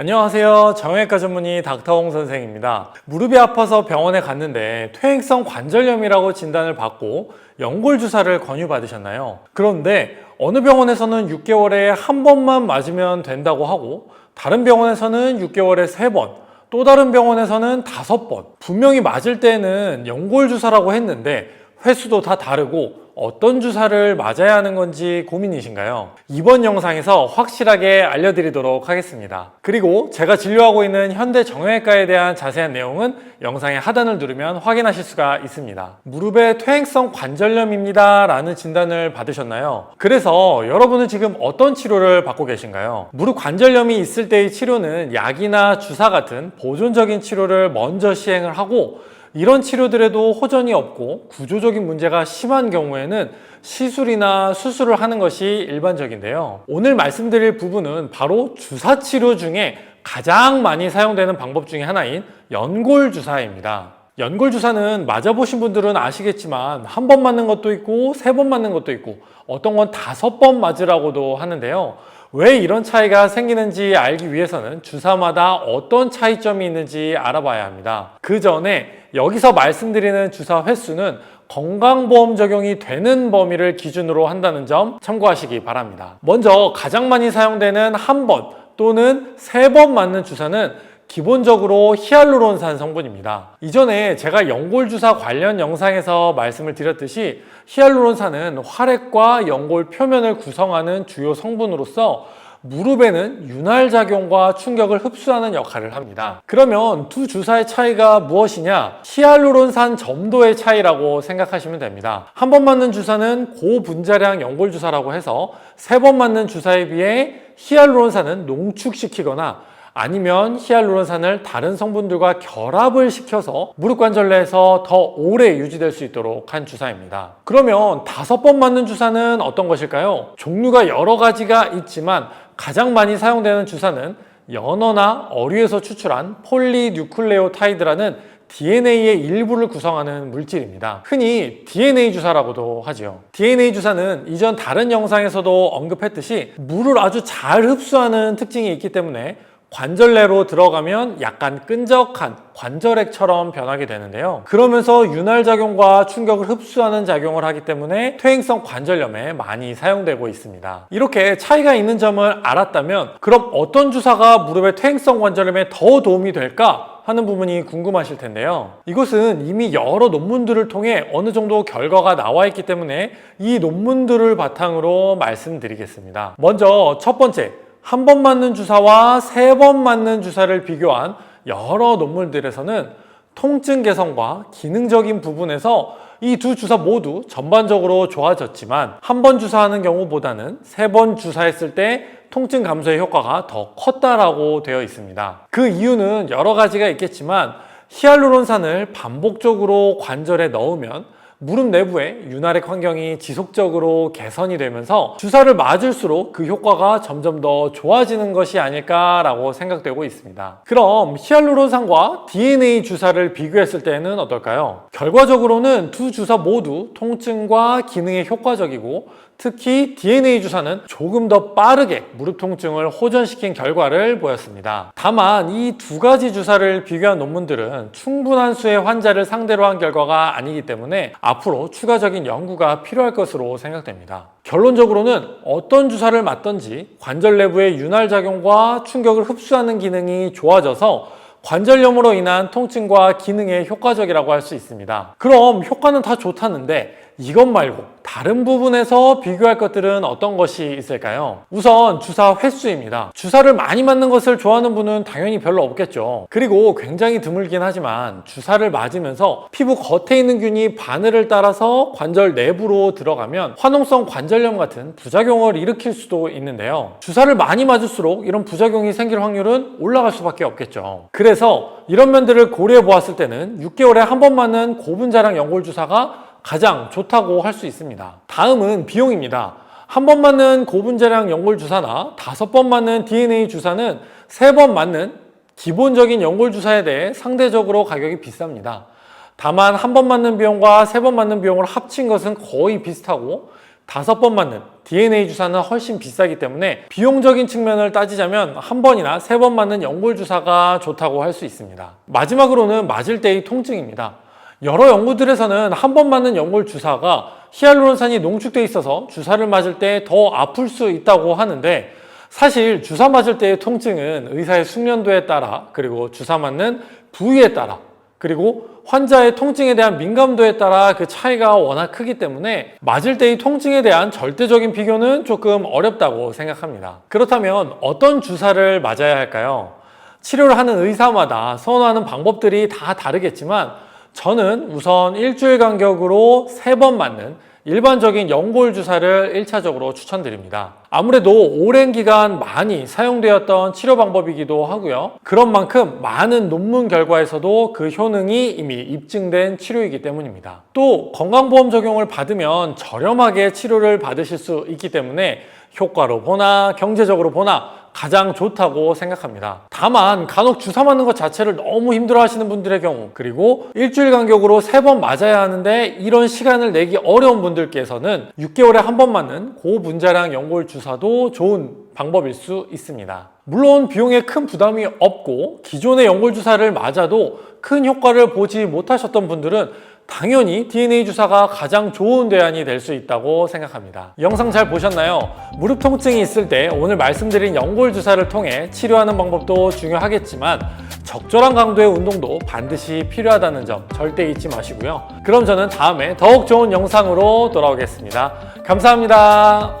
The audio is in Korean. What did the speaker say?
안녕하세요. 정형외과 전문의 닥터홍 선생입니다. 무릎이 아파서 병원에 갔는데 퇴행성 관절염이라고 진단을 받고 연골 주사를 권유받으셨나요? 그런데 어느 병원에서는 6개월에 한 번만 맞으면 된다고 하고 다른 병원에서는 6개월에 세 번, 또 다른 병원에서는 다섯 번. 분명히 맞을 때는 연골 주사라고 했는데 횟수도 다 다르고 어떤 주사를 맞아야 하는 건지 고민이신가요? 이번 영상에서 확실하게 알려드리도록 하겠습니다. 그리고 제가 진료하고 있는 현대 정형외과에 대한 자세한 내용은 영상의 하단을 누르면 확인하실 수가 있습니다. 무릎의 퇴행성 관절염입니다. 라는 진단을 받으셨나요? 그래서 여러분은 지금 어떤 치료를 받고 계신가요? 무릎 관절염이 있을 때의 치료는 약이나 주사 같은 보존적인 치료를 먼저 시행을 하고 이런 치료들에도 호전이 없고 구조적인 문제가 심한 경우에는 시술이나 수술을 하는 것이 일반적인데요. 오늘 말씀드릴 부분은 바로 주사 치료 중에 가장 많이 사용되는 방법 중에 하나인 연골 주사입니다. 연골 주사는 맞아보신 분들은 아시겠지만 한 번 맞는 것도 있고 세 번 맞는 것도 있고 어떤 건 다섯 번 맞으라고도 하는데요. 왜 이런 차이가 생기는지 알기 위해서는 주사마다 어떤 차이점이 있는지 알아봐야 합니다. 그 전에 여기서 말씀드리는 주사 횟수는 건강보험 적용이 되는 범위를 기준으로 한다는 점 참고하시기 바랍니다. 먼저 가장 많이 사용되는 한 번 또는 세 번 맞는 주사는 기본적으로 히알루론산 성분입니다. 이전에 제가 연골 주사 관련 영상에서 말씀을 드렸듯이 히알루론산은 활액과 연골 표면을 구성하는 주요 성분으로서 무릎에는 윤활 작용과 충격을 흡수하는 역할을 합니다. 그러면 두 주사의 차이가 무엇이냐? 히알루론산 점도의 차이라고 생각하시면 됩니다. 한 번 맞는 주사는 고분자량 연골 주사라고 해서 세 번 맞는 주사에 비해 히알루론산은 농축시키거나 아니면 히알루론산을 다른 성분들과 결합을 시켜서 무릎 관절 내에서 더 오래 유지될 수 있도록 한 주사입니다. 그러면 다섯 번 맞는 주사는 어떤 것일까요? 종류가 여러 가지가 있지만 가장 많이 사용되는 주사는 연어나 어류에서 추출한 폴리뉴클레오타이드라는 DNA의 일부를 구성하는 물질입니다. 흔히 DNA 주사라고도 하죠. DNA 주사는 이전 다른 영상에서도 언급했듯이 물을 아주 잘 흡수하는 특징이 있기 때문에 관절 내로 들어가면 약간 끈적한 관절액처럼 변하게 되는데요. 그러면서 윤활 작용과 충격을 흡수하는 작용을 하기 때문에 퇴행성 관절염에 많이 사용되고 있습니다. 이렇게 차이가 있는 점을 알았다면 그럼 어떤 주사가 무릎의 퇴행성 관절염에 더 도움이 될까? 하는 부분이 궁금하실 텐데요. 이것은 이미 여러 논문들을 통해 어느 정도 결과가 나와 있기 때문에 이 논문들을 바탕으로 말씀드리겠습니다. 먼저 첫 번째, 한 번 맞는 주사와 세 번 맞는 주사를 비교한 여러 논문들에서는 통증 개선과 기능적인 부분에서 이 두 주사 모두 전반적으로 좋아졌지만 한 번 주사하는 경우보다는 세 번 주사했을 때 통증 감소의 효과가 더 컸다라고 되어 있습니다. 그 이유는 여러 가지가 있겠지만 히알루론산을 반복적으로 관절에 넣으면 무릎 내부의 윤활액 환경이 지속적으로 개선이 되면서 주사를 맞을수록 그 효과가 점점 더 좋아지는 것이 아닐까라고 생각되고 있습니다. 그럼 히알루론산과 DNA 주사를 비교했을 때는 어떨까요? 결과적으로는 두 주사 모두 통증과 기능에 효과적이고 특히 DNA 주사는 조금 더 빠르게 무릎 통증을 호전시킨 결과를 보였습니다. 다만 이 두 가지 주사를 비교한 논문들은 충분한 수의 환자를 상대로 한 결과가 아니기 때문에 앞으로 추가적인 연구가 필요할 것으로 생각됩니다. 결론적으로는 어떤 주사를 맞던지 관절 내부의 윤활 작용과 충격을 흡수하는 기능이 좋아져서 관절염으로 인한 통증과 기능에 효과적이라고 할 수 있습니다. 그럼 효과는 다 좋다는데 이것 말고 다른 부분에서 비교할 것들은 어떤 것이 있을까요? 우선 주사 횟수입니다. 주사를 많이 맞는 것을 좋아하는 분은 당연히 별로 없겠죠. 그리고 굉장히 드물긴 하지만 주사를 맞으면서 피부 겉에 있는 균이 바늘을 따라서 관절 내부로 들어가면 화농성 관절염 같은 부작용을 일으킬 수도 있는데요. 주사를 많이 맞을수록 이런 부작용이 생길 확률은 올라갈 수밖에 없겠죠. 그래서 이런 면들을 고려해 보았을 때는 6개월에 한 번 맞는 고분자량 연골 주사가 가장 좋다고 할 수 있습니다. 다음은 비용입니다. 한 번 맞는 고분자량 연골 주사나 다섯 번 맞는 DNA 주사는 세 번 맞는 기본적인 연골 주사에 대해 상대적으로 가격이 비쌉니다. 다만 한 번 맞는 비용과 세 번 맞는 비용을 합친 것은 거의 비슷하고 다섯 번 맞는 DNA 주사는 훨씬 비싸기 때문에 비용적인 측면을 따지자면 한 번이나 세 번 맞는 연골 주사가 좋다고 할 수 있습니다. 마지막으로는 맞을 때의 통증입니다. 여러 연구들에서는 한 번 맞는 연골 주사가 히알루론산이 농축돼 있어서 주사를 맞을 때 더 아플 수 있다고 하는데 사실 주사 맞을 때의 통증은 의사의 숙련도에 따라 그리고 주사 맞는 부위에 따라 그리고 환자의 통증에 대한 민감도에 따라 그 차이가 워낙 크기 때문에 맞을 때의 통증에 대한 절대적인 비교는 조금 어렵다고 생각합니다. 그렇다면 어떤 주사를 맞아야 할까요? 치료를 하는 의사마다 선호하는 방법들이 다 다르겠지만 저는 우선 일주일 간격으로 세 번 맞는 일반적인 연골 주사를 1차적으로 추천드립니다. 아무래도 오랜 기간 많이 사용되었던 치료 방법이기도 하고요. 그런 만큼 많은 논문 결과에서도 그 효능이 이미 입증된 치료이기 때문입니다. 또 건강보험 적용을 받으면 저렴하게 치료를 받으실 수 있기 때문에 효과로 보나 경제적으로 보나 가장 좋다고 생각합니다. 다만 간혹 주사 맞는 것 자체를 너무 힘들어 하시는 분들의 경우 그리고 일주일 간격으로 세 번 맞아야 하는데 이런 시간을 내기 어려운 분들께서는 6개월에 한 번 맞는 고분자량 연골 주사도 좋은 방법일 수 있습니다. 물론 비용에 큰 부담이 없고 기존의 연골 주사를 맞아도 큰 효과를 보지 못하셨던 분들은 당연히 DNA 주사가 가장 좋은 대안이 될 수 있다고 생각합니다. 영상 잘 보셨나요? 무릎 통증이 있을 때 오늘 말씀드린 연골 주사를 통해 치료하는 방법도 중요하겠지만 적절한 강도의 운동도 반드시 필요하다는 점 절대 잊지 마시고요. 그럼 저는 다음에 더욱 좋은 영상으로 돌아오겠습니다. 감사합니다.